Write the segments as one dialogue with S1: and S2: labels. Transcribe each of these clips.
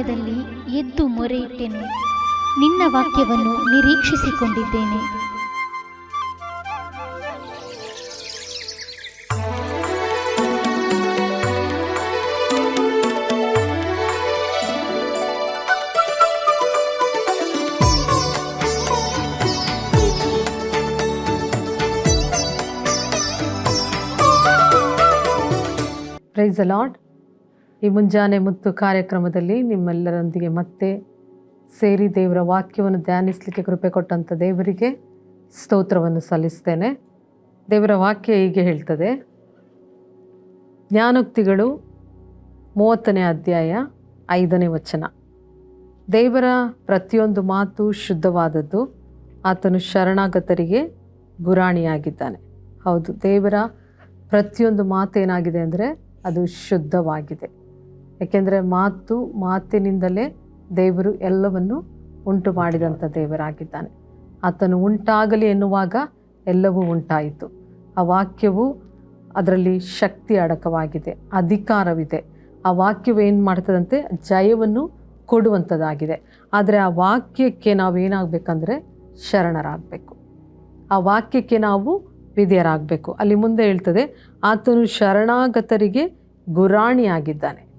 S1: ಸಮಯದಲ್ಲಿ ಎದ್ದು ಮೊರೆ ಇಟ್ಟೆನು ನಿನ್ನ ವಾಕ್ಯವನ್ನು ನಿರೀಕ್ಷಿಸಿಕೊಂಡಿದ್ದೇನೆ.
S2: ಪ್ರೈಸ್ ಲಾರ್ಡ್ ಈ ಮುಂಜಾನೆ ಮುತ್ತು ಕಾರ್ಯಕ್ರಮದಲ್ಲಿ ನಿಮ್ಮೆಲ್ಲರೊಂದಿಗೆ ಮತ್ತೆ ಸೇರಿ ದೇವರ ವಾಕ್ಯವನ್ನು ಧ್ಯಾನಿಸಲಿಕ್ಕೆ ಕೃಪೆ ಕೊಟ್ಟಂಥ ದೇವರಿಗೆ ಸ್ತೋತ್ರವನ್ನು ಸಲ್ಲಿಸ್ತೇನೆ. ದೇವರ ವಾಕ್ಯ ಹೀಗೆ ಹೇಳ್ತದೆ. ಜ್ಞಾನೋಕ್ತಿಗಳು ಮೂವತ್ತನೇ ಅಧ್ಯಾಯ ಐದನೇ ವಚನ. ದೇವರ ಪ್ರತಿಯೊಂದು ಮಾತು ಶುದ್ಧವಾದದ್ದು. ಆತನು ಶರಣಾಗತರಿಗೆ ಗುರಾಣಿಯಾಗಿದ್ದಾನೆ. ಹೌದು, ದೇವರ ಪ್ರತಿಯೊಂದು ಮಾತು ಏನಾಗಿದೆ ಅಂದರೆ ಅದು ಶುದ್ಧವಾಗಿದೆ. ಯಾಕೆಂದರೆ ಮಾತು ಮಾತಿನಿಂದಲೇ ದೇವರು ಎಲ್ಲವನ್ನು ಉಂಟು ಮಾಡಿದಂಥ ದೇವರಾಗಿದ್ದಾನೆ. ಆತನು ಉಂಟಾಗಲಿ ಎನ್ನುವಾಗ ಎಲ್ಲವೂ ಉಂಟಾಯಿತು. ಆ ವಾಕ್ಯವು ಅದರಲ್ಲಿ ಶಕ್ತಿ ಅಡಕವಾಗಿದೆ, ಅಧಿಕಾರವಿದೆ. ಆ ವಾಕ್ಯವು ಏನು ಮಾಡ್ತದಂತೆ? ಜಯವನ್ನು ಕೊಡುವಂಥದ್ದಾಗಿದೆ ಆದರೆ ಆ ವಾಕ್ಯಕ್ಕೆ ನಾವು ಏನಾಗಬೇಕಂದ್ರೆ ಶರಣರಾಗಬೇಕು. ಆ ವಾಕ್ಯಕ್ಕೆ ನಾವು ವಿಧೇಯರಾಗಬೇಕು. ಅಲ್ಲಿ ಮುಂದೆ ಹೇಳ್ತದೆ, ಆತನು ಶರಣಾಗತರಿಗೆ ಗುರಾಣಿಯಾಗಿದ್ದಾನೆ.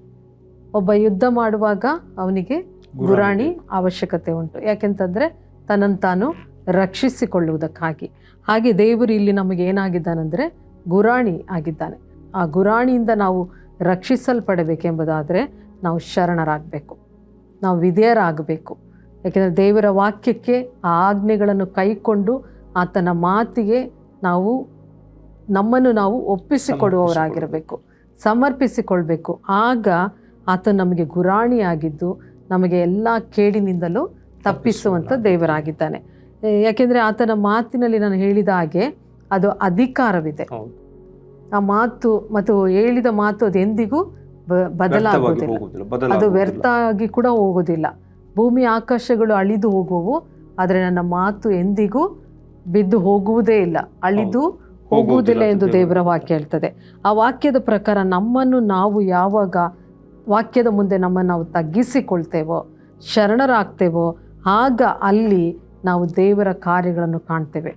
S2: ಒಬ್ಬ ಯುದ್ಧ ಮಾಡುವಾಗ ಅವನಿಗೆ ಗುರಾಣಿ ಅವಶ್ಯಕತೆ ಉಂಟು. ಯಾಕೆಂತಂದರೆ ತನ್ನನ್ನು ತಾನು ರಕ್ಷಿಸಿಕೊಳ್ಳುವುದಕ್ಕಾಗಿ. ಹಾಗೆ ದೇವರು ಇಲ್ಲಿ ನಮಗೆ ಏನಾಗಿದ್ದಾನೆಂದರೆ ಗುರಾಣಿ ಆಗಿದ್ದಾನೆ. ಆ ಗುರಾಣಿಯಿಂದ ನಾವು ರಕ್ಷಿಸಲ್ಪಡಬೇಕೆಂಬುದಾದರೆ ನಾವು ಶರಣರಾಗಬೇಕು. ನಾವು ವಿಧೇಯರಾಗಬೇಕು. ಯಾಕೆಂದರೆ ದೇವರ ವಾಕ್ಯಕ್ಕೆ ಆ ಆಜ್ಞೆಗಳನ್ನು ಕೈಕೊಂಡು ಆತನ ಮಾತಿಗೆ ನಾವು ನಮ್ಮನ್ನು ನಾವು ಒಪ್ಪಿಸಿಕೊಡುವವರಾಗಿರಬೇಕು. ಸಮರ್ಪಿಸಿಕೊಳ್ಬೇಕು. ಆಗ ಆತ ನಮಗೆ ಗುರಾಣಿಯಾಗಿದ್ದು ನಮಗೆ ಎಲ್ಲ ಕೇಡಿನಿಂದಲೂ ತಪ್ಪಿಸುವಂಥ ದೇವರಾಗಿದ್ದಾನೆ. ಯಾಕೆಂದರೆ ಆತನ ಮಾತಿನಲ್ಲಿ ನಾನು ಹೇಳಿದ ಹಾಗೆ ಅದು ಅಧಿಕಾರವಿದೆ. ಆ ಮಾತು ಮತ್ತು ಹೇಳಿದ ಮಾತು ಅದು ಎಂದಿಗೂ ಬದಲಾಗುವುದಿಲ್ಲ. ಅದು. ವ್ಯರ್ಥ ಆಗಿ ಕೂಡ ಹೋಗೋದಿಲ್ಲ ಭೂಮಿ ಆಕಾಶಗಳು ಅಳಿದು ಹೋಗುವು ಆದರೆ ನನ್ನ ಮಾತು ಎಂದಿಗೂ ಬಿದ್ದು ಹೋಗುವುದೇ ಇಲ್ಲ. ಅಳಿದು ಹೋಗುವುದಿಲ್ಲ ಎಂದು ದೇವರ ವಾಕ್ಯ ಹೇಳ್ತದೆ. ಆ ವಾಕ್ಯದ ಪ್ರಕಾರ ನಮ್ಮನ್ನು ನಾವು ಯಾವಾಗ ವಾಕ್ಯದ ಮುಂದೆ ನಮ್ಮನ್ನು ನಾವು ತಗ್ಗಿಸಿಕೊಳ್ತೇವೋ ಶರಣರಾಗ್ತೇವೋ ಆಗ ಅಲ್ಲಿ ನಾವು ದೇವರ ಕಾರ್ಯಗಳನ್ನು ಕಾಣ್ತೇವೆ.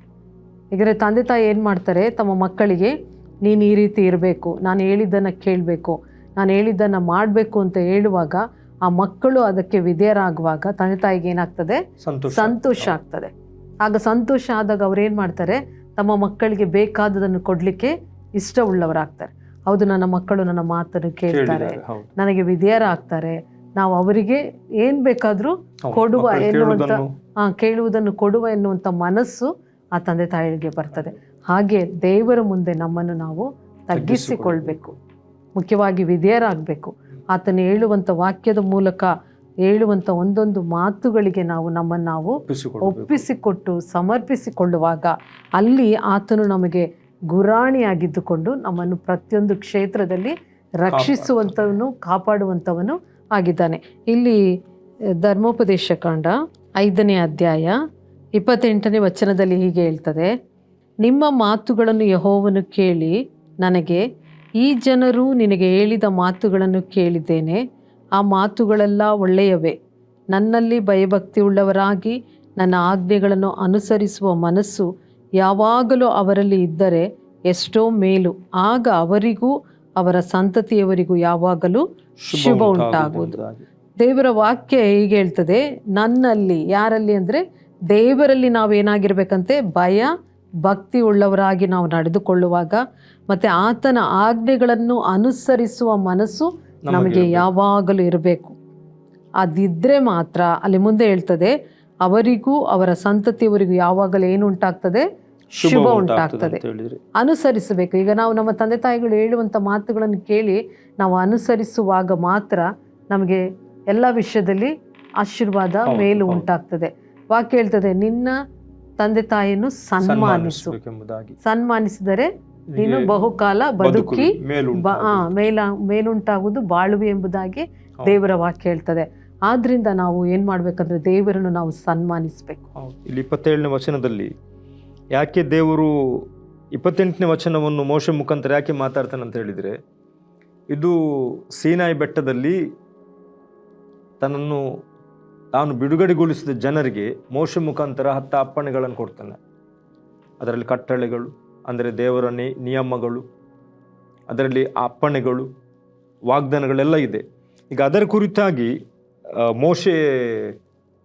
S2: ಹೀಗಾದರೆ ತಂದೆ ತಾಯಿ ಏನು ಮಾಡ್ತಾರೆ ತಮ್ಮ ಮಕ್ಕಳಿಗೆ ನೀನು ಈ ರೀತಿ ಇರಬೇಕು ನಾನು ಹೇಳಿದ್ದನ್ನು ಕೇಳಬೇಕು ನಾನು ಹೇಳಿದ್ದನ್ನು ಮಾಡಬೇಕು ಅಂತ ಹೇಳುವಾಗ ಆ ಮಕ್ಕಳು ಅದಕ್ಕೆ ವಿಧೇಯರಾಗುವಾಗ ತಂದೆ ತಾಯಿಗೆ ಏನಾಗ್ತದೆ?
S3: ಸಂತೋಷ
S2: ಸಂತೋಷ ಆಗ್ತದೆ. ಆಗ ಸಂತೋಷ ಆದಾಗ ಅವ್ರು ಏನು ಮಾಡ್ತಾರೆ? ತಮ್ಮ ಮಕ್ಕಳಿಗೆ ಬೇಕಾದದನ್ನು ಕೊಡಲಿಕ್ಕೆ ಇಷ್ಟವುಳ್ಳವರಾಗ್ತಾರೆ. ಹೌದು ನನ್ನ ಮಕ್ಕಳು ನನ್ನ ಮಾತನ್ನು ಕೇಳ್ತಾರೆ. ನನಗೆ ವಿಧೇಯರಾಗ್ತಾರೆ. ನಾವು ಅವರಿಗೆ ಏನ್ ಬೇಕಾದ್ರೂ ಕೊಡುವ
S3: ಎನ್ನುವಂತ
S2: ಹಾ
S3: ಕೇಳುವುದನ್ನು
S2: ಕೊಡುವ ಎನ್ನುವಂತ ಮನಸ್ಸು ಆ ತಂದೆ ತಾಯಿಗೆ ಬರ್ತದೆ. ಹಾಗೆ ದೇವರ ಮುಂದೆ ನಮ್ಮನ್ನು ನಾವು ತಗ್ಗಿಸಿಕೊಳ್ಬೇಕು. ಮುಖ್ಯವಾಗಿ ವಿಧೇಯರಾಗಬೇಕು. ಆತನು ಹೇಳುವಂಥ ವಾಕ್ಯದ ಮೂಲಕ ಹೇಳುವಂಥ ಒಂದೊಂದು ಮಾತುಗಳಿಗೆ ನಾವು ನಮ್ಮನ್ನು ನಾವು ಒಪ್ಪಿಸಿಕೊಟ್ಟು ಸಮರ್ಪಿಸಿಕೊಳ್ಳುವಾಗ ಅಲ್ಲಿ ಆತನು ನಮಗೆ ಗುರಾಣಿಯಾಗಿದ್ದುಕೊಂಡು ನಮ್ಮನ್ನು ಪ್ರತಿಯೊಂದು ಕ್ಷೇತ್ರದಲ್ಲಿ ರಕ್ಷಿಸುವಂಥವನು, ಕಾಪಾಡುವಂಥವನು ಆಗಿದ್ದಾನೆ. ಇಲ್ಲಿ ಧರ್ಮೋಪದೇಶ ಕಾಂಡ ಐದನೇ ಅಧ್ಯಾಯ ಇಪ್ಪತ್ತೆಂಟನೇ ವಚನದಲ್ಲಿ ಹೀಗೆ ಹೇಳ್ತದೆ, ನಿಮ್ಮ ಮಾತುಗಳನ್ನು ಯಹೋವನು ಕೇಳಿ ನನಗೆ, ಈ ಜನರು ನಿನಗೆ ಹೇಳಿದ ಮಾತುಗಳನ್ನು ಕೇಳಿದ್ದೇನೆ, ಆ ಮಾತುಗಳೆಲ್ಲ ಒಳ್ಳೆಯವೇ? ನನ್ನಲ್ಲಿ ಭಯಭಕ್ತಿ ಉಳ್ಳವರಾಗಿ ನನ್ನ ಆಜ್ಞೆಗಳನ್ನು ಅನುಸರಿಸುವ ಮನಸ್ಸು ಯಾವಾಗಲೂ ಅವರಲ್ಲಿ ಇದ್ದರೆ ಎಷ್ಟೋ ಮೇಲು ಆಗ ಅವರಿಗೂ ಅವರ ಸಂತತಿಯವರಿಗೂ ಯಾವಾಗಲೂ ಶುಭ ಉಂಟಾಗುವುದು. ದೇವರ ವಾಕ್ಯ ಹೀಗೆ ಹೇಳ್ತದೆ? ನನ್ನಲ್ಲಿ ಯಾರಲ್ಲಿ ಅಂದರೆ ದೇವರಲ್ಲಿ ನಾವೇನಾಗಿರ್ಬೇಕಂತೆ ಭಯ ಭಕ್ತಿ ಉಳ್ಳವರಾಗಿ ನಾವು ನಡೆದುಕೊಳ್ಳುವಾಗ ಮತ್ತು ಆತನ ಆಜ್ಞೆಗಳನ್ನು ಅನುಸರಿಸುವ ಮನಸ್ಸು ನಮಗೆ ಯಾವಾಗಲೂ ಇರಬೇಕು. ಅದಿದ್ದರೆ ಮಾತ್ರ ಅಲ್ಲಿ ಮುಂದೆ ಹೇಳ್ತದೆ ಅವರಿಗೂ ಅವರ ಸಂತತಿಯವರಿಗೂ ಯಾವಾಗಲೂ ಏನು ಉಂಟಾಗ್ತದೆ? ಶುಭ ಉಂಟಾಗ್ತದೆ ಅನುಸರಿಸಬೇಕು. ಈಗ ನಾವು ನಮ್ಮ ತಂದೆ ತಾಯಿಗಳು ಹೇಳುವಂಥ ಮಾತುಗಳನ್ನು ಕೇಳಿ ನಾವು ಅನುಸರಿಸುವಾಗ ಮಾತ್ರ ನಮಗೆ ಎಲ್ಲ ವಿಷಯದಲ್ಲಿ ಆಶೀರ್ವಾದ ಮೇಲು ಉಂಟಾಗ್ತದೆ. ವಾಕ್ಯ ಹೇಳ್ತದೆ ನಿನ್ನ ತಂದೆ ತಾಯಿಯನ್ನು ಸನ್ಮಾನಿಸು. ಸನ್ಮಾನಿಸಿದರೆ ನೀನು ಬಹುಕಾಲ ಬದುಕಿ
S3: ಮೇಲು
S2: ಮೇಲ ಮೇಲುಂಟಾಗುವುದು ಬಾಳುವೆ ಎಂಬುದಾಗಿ ದೇವರ ವಾಕ್ಯ ಹೇಳ್ತದೆ. ಆದ್ರಿಂದ ನಾವು ಏನ್ ಮಾಡ್ಬೇಕಂದ್ರೆ ದೇವರನ್ನು ನಾವು ಸನ್ಮಾನಿಸಬೇಕು.
S3: ಇಲ್ಲಿ ಇಪ್ಪತ್ತೇಳನೇ ವಚನದಲ್ಲಿ ಯಾಕೆ ದೇವರು ಇಪ್ಪತ್ತೆಂಟನೇ ವಚನವನ್ನು ಮೋಶ ಮುಖಾಂತರ ಯಾಕೆ ಮಾತಾಡ್ತಾನೆ ಅಂತ ಹೇಳಿದರೆ, ಇದು ಸೀನಾಯಿ ಬೆಟ್ಟದಲ್ಲಿ ತನ್ನನ್ನು ತಾನು ಬಿಡುಗಡೆಗೊಳಿಸಿದ ಜನರಿಗೆ ಮೋಶ ಮುಖಾಂತರ ಹತ್ತ ಅಪ್ಪಣೆಗಳನ್ನು ಕೊಡ್ತಾನೆ. ಅದರಲ್ಲಿ ಕಟ್ಟಳೆಗಳು, ಅಂದರೆ ದೇವರ ನಿಯಮಗಳು, ಅದರಲ್ಲಿ ಅಪ್ಪಣೆಗಳು, ವಾಗ್ದಾನಗಳೆಲ್ಲ ಇದೆ. ಈಗ ಅದರ ಕುರಿತಾಗಿ ಮೋಶೆ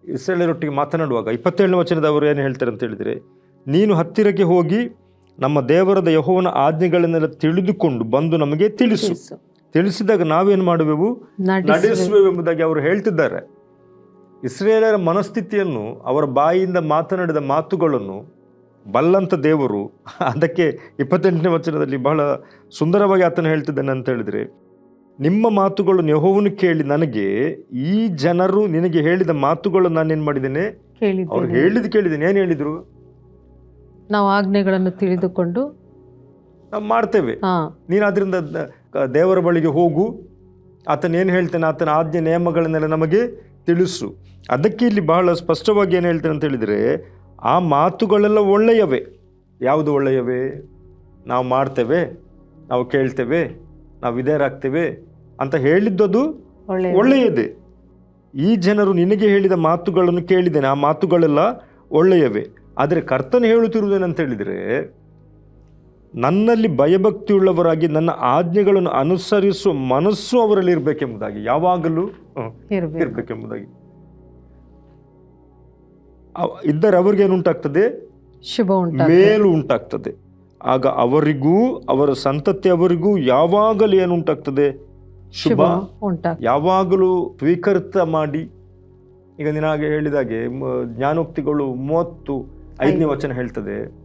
S3: ಇಸ್ರೇಲರೊಟ್ಟಿಗೆ ಮಾತನಾಡುವಾಗ ಇಪ್ಪತ್ತೇಳನೇ ವಚನದವರು ಏನು ಹೇಳ್ತಾರೆ ಅಂತ ಹೇಳಿದರೆ ನೀನು ಹತ್ತಿರಕ್ಕೆ ಹೋಗಿ ನಮ್ಮ ದೇವರದ ಯಹೋವನ ಆಜ್ಞೆಗಳನ್ನೆಲ್ಲ ತಿಳಿದುಕೊಂಡು ಬಂದು ನಮಗೆ ತಿಳಿಸು.
S2: ತಿಳಿಸು.
S3: ತಿಳಿಸಿದಾಗ ನಾವೇನು ಮಾಡುವೆವು?
S2: ನಡೆಸುವೆವು
S3: ಎಂಬುದಾಗಿ ಅವರು ಹೇಳ್ತಿದ್ದಾರೆ. ಇಸ್ರೇಲರ ಮನಸ್ಥಿತಿಯನ್ನು ಅವರ ಬಾಯಿಯಿಂದ ಮಾತನಾಡಿದ ಮಾತುಗಳನ್ನು ಬಲ್ಲಂತ ದೇವರು ಅದಕ್ಕೆ ಇಪ್ಪತ್ತೆಂಟನೇ ವಚನದಲ್ಲಿ ಬಹಳ ಸುಂದರವಾಗಿ ಆತನ ಹೇಳ್ತಿದ್ದಾನೆ ಅಂತ ಹೇಳಿದರೆ ನಿಮ್ಮ ಮಾತುಗಳು ಯೆಹೋವನು ಕೇಳಿ ನನಗೆ ಈ ಜನರು ನಿನಗೆ ಹೇಳಿದ ಮಾತುಗಳು ನಾನೇನು ಮಾಡಿದ್ದೇನೆ? ಅವ್ರು ಹೇಳಿದ್ ಕೇಳಿದ್ದೇನೆ. ಏನು ಹೇಳಿದ್ರು?
S2: ನಾವು ಆಜ್ಞೆಗಳನ್ನು ತಿಳಿದುಕೊಂಡು
S3: ನಾವು ಮಾಡ್ತೇವೆ. ನೀನು ಅದರಿಂದ ದೇವರ ಬಳಿಗೆ ಹೋಗು. ಆತನ ಏನು ಹೇಳ್ತಾನೆ ಆತನ ಆಜ್ಞೆ ನಿಯಮಗಳನ್ನೆಲ್ಲ ನಮಗೆ ತಿಳಿಸು. ಅದಕ್ಕೆ ಇಲ್ಲಿ ಬಹಳ ಸ್ಪಷ್ಟವಾಗಿ ಏನು ಹೇಳ್ತೇನೆ ಅಂತ ಹೇಳಿದರೆ ಆ ಮಾತುಗಳೆಲ್ಲ ಒಳ್ಳೆಯವೇ. ಯಾವುದು ಒಳ್ಳೆಯವೇ? ನಾವು ಮಾಡ್ತೇವೆ ನಾವು ಕೇಳ್ತೇವೆ ನಾವು ವಿಧೇಯರಾಗ್ತೇವೆ ಅಂತ ಹೇಳಿದ್ದದು
S2: ಒಳ್ಳೆ
S3: ಒಳ್ಳೆಯದೇ. ಈ ಜನರು ನಿನಗೆ ಹೇಳಿದ ಮಾತುಗಳನ್ನು ಕೇಳಿದ್ದೇನೆ ಆ ಮಾತುಗಳೆಲ್ಲ ಒಳ್ಳೆಯವೇ. ಆದರೆ ಕರ್ತನ ಹೇಳುತ್ತಿರುವುದೇನಂತ ಹೇಳಿದರೆ ನನ್ನಲ್ಲಿ ಭಯಭಕ್ತಿಯುಳ್ಳವರಾಗಿ ನನ್ನ ಆಜ್ಞೆಗಳನ್ನು ಅನುಸರಿಸುವ ಮನಸ್ಸು ಅವರಲ್ಲಿ ಇರಬೇಕೆಂಬುದಾಗಿ ಯಾವಾಗಲೂ ಇರಬೇಕೆಂಬುದಾಗಿ. ಇದ್ದರೆ ಅವರಿಗೆ ಏನುಂಟಾಗ್ತದೆ
S2: ಶುಭ
S3: ಮೇಲು ಉಂಟಾಗ್ತದೆ. ಆಗ ಅವರಿಗೂ ಅವರ ಸಂತತಿಯವರಿಗೂ ಯಾವಾಗಲೂ ಏನು
S2: ಉಂಟಾಗ್ತದೆ?
S3: ಶುಭ ಯಾವಾಗಲೂ ಸ್ವೀಕೃತ ಮಾಡಿ. ಈಗ ನಿನಾಗೆ ಹೇಳಿದಾಗೆ ಜ್ಞಾನೋಕ್ತಿಗಳು ಮೂವತ್ತು ಐದನೇ ವಚನ ಹೇಳ್ತದೆ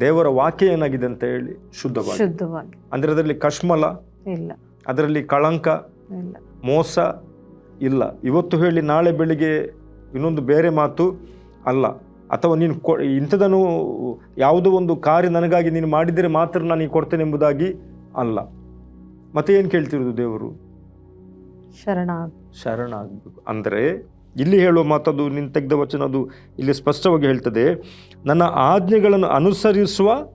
S3: ದೇವರ ವಾಕ್ಯ ಏನಾಗಿದೆ ಅಂತ ಹೇಳಿ ಶುದ್ಧವಾಗಿ.
S2: ಶುದ್ಧವಾಗಿ.
S3: ಅಂದ್ರೆ ಅದರಲ್ಲಿ ಕಶ್ಮಲ
S2: ಇಲ್ಲ.
S3: ಅದರಲ್ಲಿ ಕಳಂಕ
S2: ಇಲ್ಲ.
S3: ಮೋಸ ಇಲ್ಲ. ಇವತ್ತು ಹೇಳಿ ನಾಳೆ ಬೆಳಿಗ್ಗೆ ಇನ್ನೊಂದು ಬೇರೆ ಮಾತು ಅಲ್ಲ. ಅಥವಾ ನೀನು ಕೊ ಇಂಥದನ್ನು ಯಾವುದೋ ಒಂದು ಕಾರ್ಯ ನನಗಾಗಿ ನೀನು ಮಾಡಿದರೆ ಮಾತ್ರ ನಾನು ಕೊಡ್ತೇನೆ ಎಂಬುದಾಗಿ ಅಲ್ಲ. ಮತ್ತೆ ಏನು ಕೇಳ್ತಿರೋದು ದೇವರು?
S2: ಶರಣ
S3: ಶರಣ ಅಂದರೆ ಇಲ್ಲಿ ಹೇಳುವ ಮಾತದು ನಿನ್ನ ತೆಗೆದ ವಚನ ಅದು ಇಲ್ಲಿ ಸ್ಪಷ್ಟವಾಗಿ ಹೇಳ್ತದೆ ನನ್ನ ಆಜ್ಞೆಗಳನ್ನು ಅನುಸರಿಸುವ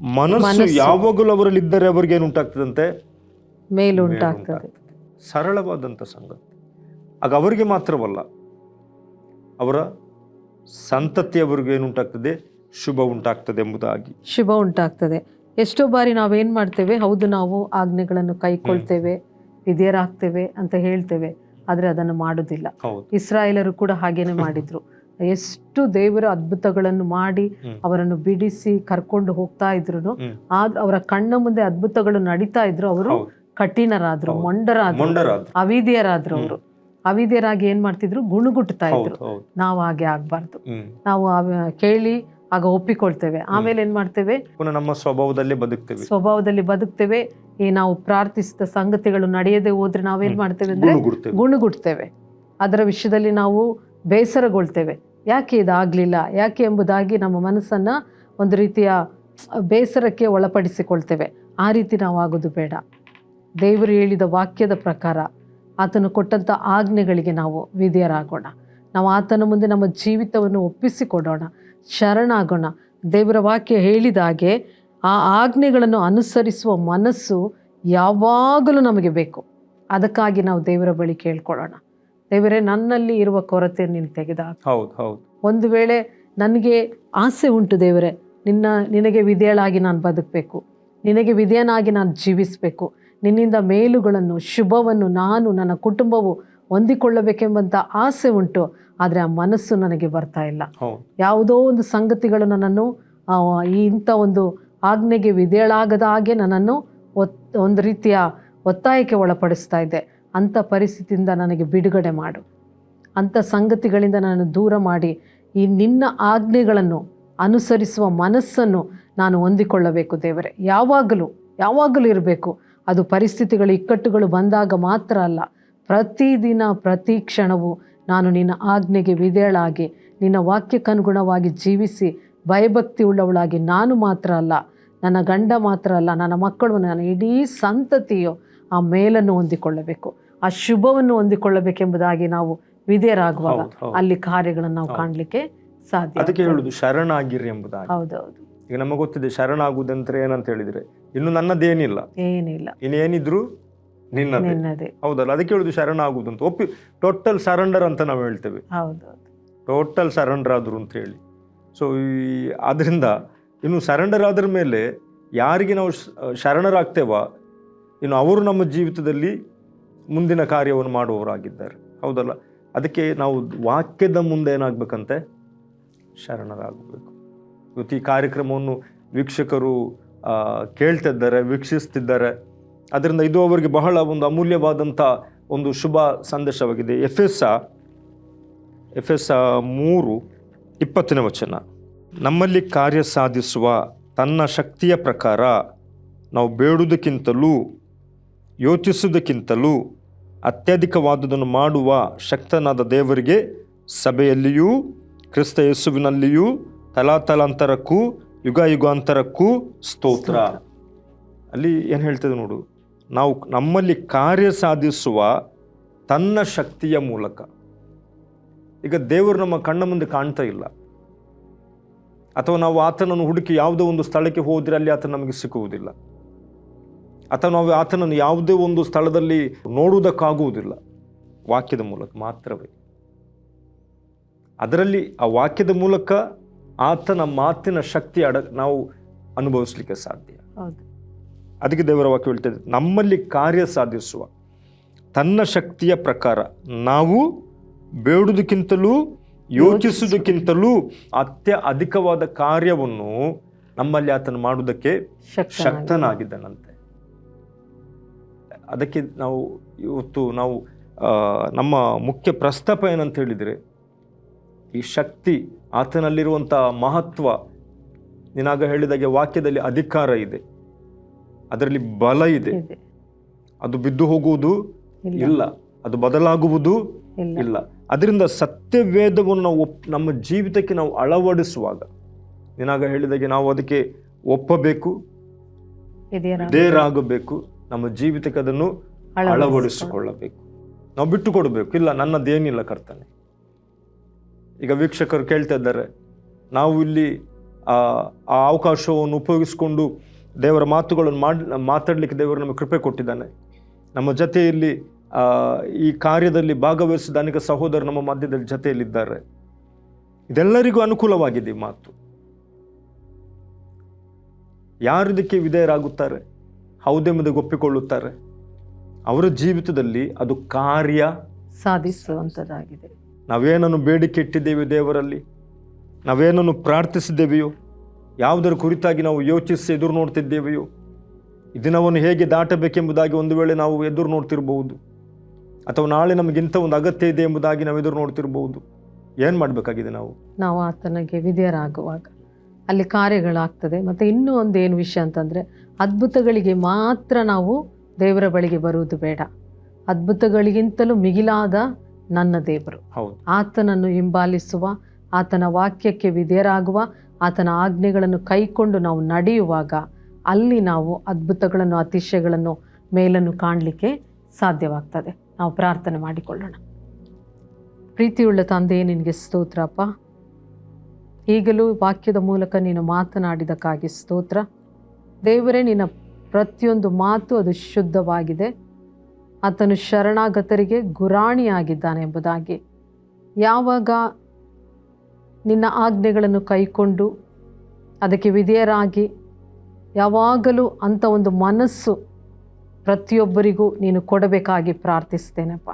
S3: ಮನಸ್ಸು. ಯಾವಾಗಲೂ ಅವರಲ್ಲಿ ಇದ್ದರೆ ಅವರಿಗೆ ಏನು ಉಂಟಾಗ್ತದಂತೆ? ಸರಳವಾದಂಥ ಸಂಗತಿ. ಆಗ ಅವರಿಗೆ ಮಾತ್ರವಲ್ಲ ಅವರ ಸಂತತಿಯವರಿಗೂ ಏನು ಉಂಟಾಗ್ತದೆ? ಶುಭ ಉಂಟಾಗ್ತದೆ ಎಂಬುದಾಗಿ.
S2: ಶುಭ ಉಂಟಾಗ್ತದೆ. ಎಷ್ಟೋ ಬಾರಿ ನಾವೇನು ಮಾಡ್ತೇವೆ? ಹೌದು ನಾವು ಆಜ್ಞೆಗಳನ್ನು ಕೈಕೊಳ್ತೇವೆ ವಿಧಿಯರಾಗ್ತೇವೆ ಅಂತ ಹೇಳ್ತೇವೆ. ಆದ್ರೆ ಅದನ್ನು
S3: ಮಾಡೋದಿಲ್ಲ.
S2: ಇಸ್ರಾಯೇಲರು ಕೂಡ ಹಾಗೇನೆ ಮಾಡಿದ್ರು. ಎಷ್ಟು ದೇವರ ಅದ್ಭುತಗಳನ್ನು ಮಾಡಿ ಅವರನ್ನು ಬಿಡಿಸಿ ಕರ್ಕೊಂಡು ಹೋಗ್ತಾ ಇದ್ರು ಆದ್ರ ಅವರ ಕಣ್ಣ ಮುಂದೆ ಅದ್ಭುತಗಳು ನಡೀತಾ ಇದ್ರು ಅವರು. ಕಠಿಣರಾದ್ರು. ಮೊಂಡರಾದ್ರು
S3: ಮೊಂಡರಾದ
S2: ಅವಿದ್ಯರಾದ್ರು ಅವರು. ಅವಿದ್ಯರಾಗಿ ಏನ್ ಮಾಡ್ತಿದ್ರು? ಗುಣಗುಟ್ತಾ ಇದ್ರು. ನಾವು ಹಾಗೆ ಆಗ್ಬಾರ್ದು. ನಾವು ಕೇಳಿ ಆಗ ಒಪ್ಪಿಕೊಳ್ತೇವೆ. ಆಮೇಲೆ ಏನ್ ಮಾಡ್ತೇವೆ?
S3: ನಮ್ಮ ಸ್ವಭಾವದಲ್ಲಿ ಬದುಕ್ತೇವೆ.
S2: ಸ್ವಭಾವದಲ್ಲಿ ಬದುಕ್ತೇವೆ. ಈ ನಾವು ಪ್ರಾರ್ಥಿಸಿದ ಸಂಗತಿಗಳು ನಡೆಯದೆ ಹೋದ್ರೆ ನಾವೇನು. ಮಾಡ್ತೇವೆ ಅಂದರೆ
S3: ಗುಣಗುಡ್ತೇವೆ.
S2: ಗುಣಗುಡ್ತೇವೆ. ಅದರ ವಿಷಯದಲ್ಲಿ ನಾವು ಬೇಸರಗೊಳ್ತೇವೆ. ಯಾಕೆ ಇದಾಗಲಿಲ್ಲ? ಯಾಕೆ ಎಂಬುದಾಗಿ ನಮ್ಮ ಮನಸ್ಸನ್ನು ಒಂದು ರೀತಿಯ ಬೇಸರಕ್ಕೆ ಒಳಪಡಿಸಿಕೊಳ್ತೇವೆ. ಆ ರೀತಿ ನಾವು ಆಗೋದು ಬೇಡ. ದೇವರು ಹೇಳಿದ ವಾಕ್ಯದ ಪ್ರಕಾರ ಆತನು ಕೊಟ್ಟಂಥ ಆಜ್ಞೆಗಳಿಗೆ ನಾವು ವಿಧೇಯರಾಗೋಣ. ನಾವು ಆತನ ಮುಂದೆ ನಮ್ಮ ಜೀವಿತವನ್ನು ಒಪ್ಪಿಸಿಕೊಡೋಣ. ಶರಣಾಗೋಣ. ದೇವರ ವಾಕ್ಯ ಹೇಳಿದ ಹಾಗೆ ಆ ಆಜ್ಞೆಗಳನ್ನು ಅನುಸರಿಸುವ ಮನಸ್ಸು ಯಾವಾಗಲೂ ನಮಗೆ ಬೇಕು. ಅದಕ್ಕಾಗಿ ನಾವು ದೇವರ ಬಳಿ ಕೇಳ್ಕೊಳ್ಳೋಣ. ದೇವರೇ ನನ್ನಲ್ಲಿ ಇರುವ ಕೊರತೆ ನೀನು ತೆಗೆದ
S3: ಹೌದು ಹೌದು.
S2: ಒಂದು ವೇಳೆ ನನಗೆ ಆಸೆ ಉಂಟು ದೇವರೇ ನಿನ್ನ ನಿನಗೆ ವಿಧೇಯಳಾಗಿ ನಾನು ಬದುಕಬೇಕು. ನಿನಗೆ ವಿಧೇಯನಾಗಿ ನಾನು ಜೀವಿಸಬೇಕು. ನಿನ್ನಿಂದ ಮೇಲುಗಳನ್ನು ಶುಭವನ್ನು ನಾನು ನನ್ನ ಕುಟುಂಬವು ಹೊಂದಿಕೊಳ್ಳಬೇಕೆಂಬಂಥ ಆಸೆ ಉಂಟು. ಆದರೆ ಆ ಮನಸ್ಸು ನನಗೆ ಬರ್ತಾ ಇಲ್ಲ. ಯಾವುದೋ ಒಂದು ಸಂಗತಿಗಳು ನನ್ನನ್ನು ಇಂಥ ಒಂದು ಆಜ್ಞೆಗೆ ವಿಧೇಯಳಾಗದ ಹಾಗೆ ನನ್ನನ್ನು ಒತ್, ಒಂದು ರೀತಿಯ ಒತ್ತಾಯಕ್ಕೆ ಒಳಪಡಿಸ್ತಾ ಇದೆ. ಅಂಥ ಪರಿಸ್ಥಿತಿಯಿಂದ ನನಗೆ ಬಿಡುಗಡೆ ಮಾಡು. ಅಂಥ ಸಂಗತಿಗಳಿಂದ ನಾನು ದೂರ ಮಾಡಿ ಈ ನಿನ್ನ ಆಜ್ಞೆಗಳನ್ನು ಅನುಸರಿಸುವ ಮನಸ್ಸನ್ನು ನಾನು ಹೊಂದಿಕೊಳ್ಳಬೇಕು ದೇವರೇ. ಯಾವಾಗಲೂ ಯಾವಾಗಲೂ ಇರಬೇಕು. ಅದು ಪರಿಸ್ಥಿತಿಗಳು, ಇಕ್ಕಟ್ಟುಗಳು ಬಂದಾಗ ಮಾತ್ರ ಅಲ್ಲ. ಪ್ರತಿದಿನ, ಪ್ರತಿ ಕ್ಷಣವೂ ನಾನು ನಿನ್ನ ಆಜ್ಞೆಗೆ ವಿಧೇಳಾಗಿ ನಿನ್ನ ವಾಕ್ಯಕ್ಕನುಗುಣವಾಗಿ ಜೀವಿಸಿ ಭಯಭಕ್ತಿ ಉಳ್ಳವಳಾಗಿ ನಾನು ಮಾತ್ರ ಅಲ್ಲ. ನನ್ನ ಗಂಡ ಮಾತ್ರ ಅಲ್ಲ ನನ್ನ ಮಕ್ಕಳು ನನ್ನ ಇಡೀ ಸಂತತಿಯು ಆ ಮೇಲನ್ನು ಹೊಂದಿಕೊಳ್ಳಬೇಕು. ಆ ಶುಭವನ್ನು ಹೊಂದಿಕೊಳ್ಳಬೇಕೆಂಬುದಾಗಿ ನಾವು ವಿಧೇಯರಾಗುವಾಗ. ಅಲ್ಲಿ ಕಾರ್ಯಗಳನ್ನು ನಾವು. ಕಾಣಲಿಕ್ಕೆ ಸಾಧ್ಯ
S3: ಅದಕ್ಕೆ. ಹೇಳುದು ಶರಣಾಗಿರಿ ಎಂಬುದಾಗಿ.
S2: ಹೌದೌದು.
S3: ಈಗ ನಮಗೆ ಗೊತ್ತಿದೆ ಶರಣಾಗುವುದಂದ್ರೆ ಏನಂತ ಹೇಳಿದ್ರೆ ಇನ್ನು ನನ್ನದೇನಿಲ್ಲ
S2: ಏನಿಲ್ಲ.
S3: ಇನ್ನೇನಿದ್ರು ನಿನ್ನದೇ. ಹೌದಲ್ಲ ಅದಕ್ಕೆ ಹೇಳುದು ಶರಣ ಆಗುದು ಅಂತ. ಒಪ್ಪಿ ಟೋಟಲ್ ಸರೆಂಡರ್ ಅಂತ ನಾವು ಹೇಳ್ತೇವೆ. ಟೋಟಲ್ ಸರೆಂಡರ್ ಆದ್ರು ಅಂತ ಹೇಳಿ. ಸೊ ಈ ಅದರಿಂದ ಇನ್ನು ಸರೆಂಡರ್ ಆದ್ರ ಮೇಲೆ ಯಾರಿಗೆ ನಾವು ಶರಣರಾಗ್ತೇವ, ಇನ್ನು ಅವರು ನಮ್ಮ ಜೀವಿತದಲ್ಲಿ ಮುಂದಿನ ಕಾರ್ಯವನ್ನು ಮಾಡುವವರಾಗಿದ್ದಾರೆ. ಹೌದಲ್ಲ? ಅದಕ್ಕೆ ನಾವು ವಾಕ್ಯದ ಮುಂದೆ ಏನಾಗಬೇಕಂತೆ? ಶರಣರಾಗಬೇಕು. ಇವತ್ತು ಈ ಕಾರ್ಯಕ್ರಮವನ್ನು ವೀಕ್ಷಕರು ಕೇಳ್ತಿದ್ದಾರೆ, ವೀಕ್ಷಿಸ್ತಿದ್ದಾರೆ. ಅದರಿಂದ ಇದು ಅವರಿಗೆ ಬಹಳ ಒಂದು ಅಮೂಲ್ಯವಾದಂಥ ಒಂದು ಶುಭ ಸಂದೇಶವಾಗಿದೆ. ಎಫ್ ಎಸ್ ಎಫ್ ಎಸ್ ಮೂರು, ಇಪ್ಪತ್ತನೇ ವಚನ. ನಮ್ಮಲ್ಲಿ ಕಾರ್ಯ ಸಾಧಿಸುವ ತನ್ನ ಶಕ್ತಿಯ ಪ್ರಕಾರ ನಾವು ಬೇಡುವುದಕ್ಕಿಂತಲೂ ಯೋಚಿಸುವುದಕ್ಕಿಂತಲೂ ಅತ್ಯಧಿಕವಾದುದನ್ನು ಮಾಡುವ ಶಕ್ತನಾದ ದೇವರಿಗೆ ಸಭೆಯಲ್ಲಿಯೂ ಕ್ರಿಸ್ತ ಯೇಸುವಿನಲ್ಲಿಯೂ ತಲಾತಲಾಂತರಕ್ಕೂ ಯುಗ ಯುಗಾಂತರಕ್ಕೂ ಸ್ತೋತ್ರ. ಅಲ್ಲಿ ಏನು ಹೇಳ್ತದೆ ನೋಡು ನಾವು ನಮ್ಮಲ್ಲಿ ಕಾರ್ಯ ಸಾಧಿಸುವ ತನ್ನ ಶಕ್ತಿಯ ಮೂಲಕ. ಈಗ ದೇವರು ನಮ್ಮ ಕಣ್ಣ ಮುಂದೆ ಕಾಣ್ತಾ ಇಲ್ಲ. ಅಥವಾ ನಾವು ಆತನನ್ನು ಹುಡುಕಿ ಯಾವುದೋ ಒಂದು ಸ್ಥಳಕ್ಕೆ ಹೋದರೆ ಅಲ್ಲಿ ಆತ ನಮಗೆ ಸಿಕ್ಕುವುದಿಲ್ಲ. ಅಥವಾ ನಾವು ಆತನನ್ನು ಯಾವುದೇ ಒಂದು ಸ್ಥಳದಲ್ಲಿ ನೋಡುವುದಕ್ಕಾಗುವುದಿಲ್ಲ. ವಾಕ್ಯದ ಮೂಲಕ ಮಾತ್ರವೇ. ಅದರಲ್ಲಿ ಆ ವಾಕ್ಯದ ಮೂಲಕ ಆತನ ಮಾತಿನ ಶಕ್ತಿ ಅಡ ನಾವು ಅನುಭವಿಸ್ಲಿಕ್ಕೆ ಸಾಧ್ಯ. ಅದಕ್ಕೆ ದೇವರ ವಾಕ್ಯ ಹೇಳ್ತದೆ ನಮ್ಮಲ್ಲಿ ಕಾರ್ಯ ಸಾಧಿಸುವ ತನ್ನ ಶಕ್ತಿಯ ಪ್ರಕಾರ ನಾವು ಬೇಡುವುದಕ್ಕಿಂತಲೂ ಯೋಚಿಸುವುದಕ್ಕಿಂತಲೂ ಅತ್ಯ ಅಧಿಕವಾದ ಕಾರ್ಯವನ್ನು ನಮ್ಮಲ್ಲಿ ಆತನು ಮಾಡುವುದಕ್ಕೆ ಶಕ್ತನಾಗಿದ್ದನಂತೆ. ಅದಕ್ಕೆ ನಾವು ಇವತ್ತು ನಾವು ನಮ್ಮ ಮುಖ್ಯ ಪ್ರಸ್ತಾಪ ಏನಂತ ಹೇಳಿದರೆ ಈ ಶಕ್ತಿ ಆತನಲ್ಲಿರುವಂಥ ಮಹತ್ವ ನೀನಾಗ ಹೇಳಿದಾಗೆ ವಾಕ್ಯದಲ್ಲಿ ಅಧಿಕಾರ ಇದೆ. ಅದರಲ್ಲಿ ಬಲ ಇದೆ. ಅದು ಬಿದ್ದು ಹೋಗುವುದು
S2: ಇಲ್ಲ.
S3: ಅದು ಬದಲಾಗುವುದು
S2: ಇಲ್ಲ.
S3: ಅದರಿಂದ ಸತ್ಯವೇದವನ್ನು ನಾವು ಒಪ್ ನಮ್ಮ ಜೀವಿತಕ್ಕೆ ನಾವು ಅಳವಡಿಸುವಾಗ ನೀನಾಗ ಹೇಳಿದಾಗೆ ನಾವು ಅದಕ್ಕೆ ಒಪ್ಪಬೇಕು ದೇರಾಗಬೇಕು ನಮ್ಮ ಜೀವಿತಕ್ಕೆ ಅದನ್ನು ಅಳವಡಿಸಿಕೊಳ್ಳಬೇಕು. ನಾವು ಬಿಟ್ಟು ಕೊಡಬೇಕು ಇಲ್ಲ ನನ್ನದೇನಿಲ್ಲ ಕರ್ತನೆ. ಈಗ ವೀಕ್ಷಕರು ಕೇಳ್ತಾ ಇದ್ದಾರೆ ನಾವು ಇಲ್ಲಿ ಆ ಅವಕಾಶವನ್ನು ಉಪಯೋಗಿಸಿಕೊಂಡು ದೇವರ ಮಾತುಗಳನ್ನು ಮಾಡಿ ಮಾತಾಡಲಿಕ್ಕೆ ದೇವರು ನಮಗೆ ಕೃಪೆ ಕೊಟ್ಟಿದ್ದಾನೆ. ನಮ್ಮ ಜೊತೆಯಲ್ಲಿ ಈ ಕಾರ್ಯದಲ್ಲಿ ಭಾಗವಹಿಸಿದ ಅನೇಕ ಸಹೋದರರು ನಮ್ಮ ಮಧ್ಯದಲ್ಲಿ ಜೊತೆಯಲ್ಲಿದ್ದಾರೆ. ಇದೆಲ್ಲರಿಗೂ ಅನುಕೂಲವಾಗಿದೆ ಮಾತು. ಯಾರು ಇದಕ್ಕೆ ವಿಧೇಯರಾಗುತ್ತಾರೆ? ಹೌದೆಂಬುದಕ್ಕೆ ಒಪ್ಪಿಕೊಳ್ಳುತ್ತಾರೆ. ಅವರ ಜೀವಿತದಲ್ಲಿ ಅದು ಕಾರ್ಯ
S2: ಸಾಧಿಸುವಂಥದ್ದಾಗಿದೆ
S3: ನಾವೇನನ್ನು ಬೇಡಿಕೆ ಇಟ್ಟಿದ್ದೇವೆ ದೇವರಲ್ಲಿ? ನಾವೇನನ್ನು ಪ್ರಾರ್ಥಿಸಿದ್ದೇವೆಯೋ? ಯಾವುದರ ಕುರಿತಾಗಿ ನಾವು ಯೋಚಿಸಿ ಎದುರು ನೋಡ್ತಿದ್ದೇವೆಯೋ? ಈ ದಿನವನ್ನು ಹೇಗೆ ದಾಟಬೇಕೆಂಬುದಾಗಿ ಒಂದು ವೇಳೆ ನಾವು ಎದುರು ನೋಡ್ತಿರಬಹುದು. ಅಥವಾ ನಾಳೆ ನಮಗಿಂತ ಒಂದು ಅಗತ್ಯ ಇದೆ ಎಂಬುದಾಗಿ ನಾವು ಎದುರು ನೋಡ್ತಿರಬಹುದು ಏನು ಮಾಡಬೇಕಾಗಿದೆ ನಾವು?
S2: ನಾವು ಆತನಿಗೆ ವಿಧೇಯರಾಗುವಾಗ ಅಲ್ಲಿ ಕಾರ್ಯಗಳಾಗ್ತದೆ. ಮತ್ತು ಇನ್ನೂ ಒಂದು ಏನು ವಿಷಯ ಅಂತಂದರೆ ಅದ್ಭುತಗಳಿಗೆ ಮಾತ್ರ ನಾವು ದೇವರ ಬಳಿಗೆ ಬರುವುದು ಬೇಡ. ಅದ್ಭುತಗಳಿಗಿಂತಲೂ ಮಿಗಿಲಾದ ನನ್ನ ದೇವರು.
S3: ಹೌದು.
S2: ಆತನನ್ನು ಹಿಂಬಾಲಿಸುವ ಆತನ ವಾಕ್ಯಕ್ಕೆ ವಿಧೇಯರಾಗುವ ಆತನ ಆಜ್ಞೆಗಳನ್ನು ಕೈಕೊಂಡು ನಾವು ನಡೆಯುವಾಗ ಅಲ್ಲಿ ನಾವು ಅದ್ಭುತಗಳನ್ನು ಅತಿಶಯಗಳನ್ನು ಮೇಲನ್ನು ಕಾಣಲಿಕ್ಕೆ ಸಾಧ್ಯವಾಗ್ತದೆ. ನಾವು ಪ್ರಾರ್ಥನೆ ಮಾಡಿಕೊಳ್ಳೋಣ. ಪ್ರೀತಿಯುಳ್ಳ ತಂದೆಯೇ ನಿನಗೆ ಸ್ತೋತ್ರಪ್ಪ. ಈಗಲೂ ವಾಕ್ಯದ ಮೂಲಕ ನೀನು ಮಾತನಾಡಿದಕ್ಕಾಗಿ ಸ್ತೋತ್ರ. ದೇವರೇ, ನಿನ್ನ ಪ್ರತಿಯೊಂದು ಮಾತು ಅದು ಶುದ್ಧವಾಗಿದೆ. ಆತನು ಶರಣಾಗತರಿಗೆ ಗುರಾಣಿಯಾಗಿದ್ದಾನೆ ಎಂಬುದಾಗಿ. ಯಾವಾಗ ನಿನ್ನ ಆಜ್ಞೆಗಳನ್ನು ಕೈಕೊಂಡು ಅದಕ್ಕೆ ವಿಧೇಯರಾಗಿ, ಯಾವಾಗಲೂ ಅಂಥ ಒಂದು ಮನಸ್ಸು ಪ್ರತಿಯೊಬ್ಬರಿಗೂ ನೀನು ಕೊಡಬೇಕಾಗಿ ಪ್ರಾರ್ಥಿಸ್ತೇನಪ್ಪ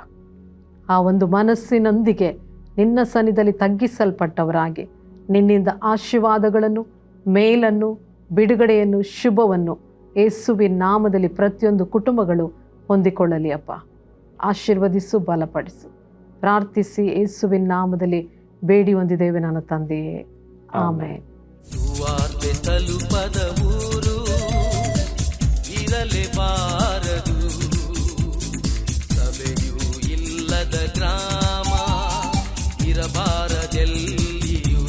S2: ಆ ಒಂದು ಮನಸ್ಸಿನೊಂದಿಗೆ ನಿನ್ನ ಸನ್ನಿಧಲ್ಲಿ ತಗ್ಗಿಸಲ್ಪಟ್ಟವರಾಗಿ ನಿನ್ನಿಂದ ಆಶೀರ್ವಾದಗಳನ್ನು, ಮೇಲನ್ನು, ಬಿಡುಗಡೆಯನ್ನು, ಶುಭವನ್ನು ಯೇಸುವಿನ ನಾಮದಲ್ಲಿ ಪ್ರತಿಯೊಂದು ಕುಟುಂಬಗಳು ಹೊಂದಿಕೊಳ್ಳಲಿ ಅಪ್ಪ ಆಶೀರ್ವದಿಸು, ಬಲಪಡಿಸು. ಪ್ರಾರ್ಥಿಸಿ ಯೇಸುವಿನ ನಾಮದಲ್ಲಿ ಬೇಡಿ ಹೊಂದಿದ್ದೇವೆ ನನ್ನ ತಂದೆಯೇ. ಆಮೇಲೆ
S4: ಇರಲೇಬಾರದು ಸಭೆಯೂ ಇಲ್ಲದ ಗ್ರಾಮ ಇರಬಾರದೆಲ್ಲಿಯೂ?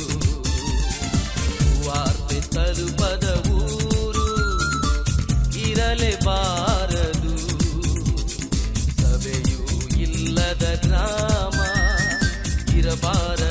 S4: ವಾರ್ತೆ ತಲುಪದ ಊರು ಇರಲೇಬಾರದು ಸಭೆಯೂ ಇಲ್ಲದ ಗ್ರಾಮ ಇರಬಾರದೆಲ್ಲಿಯೂ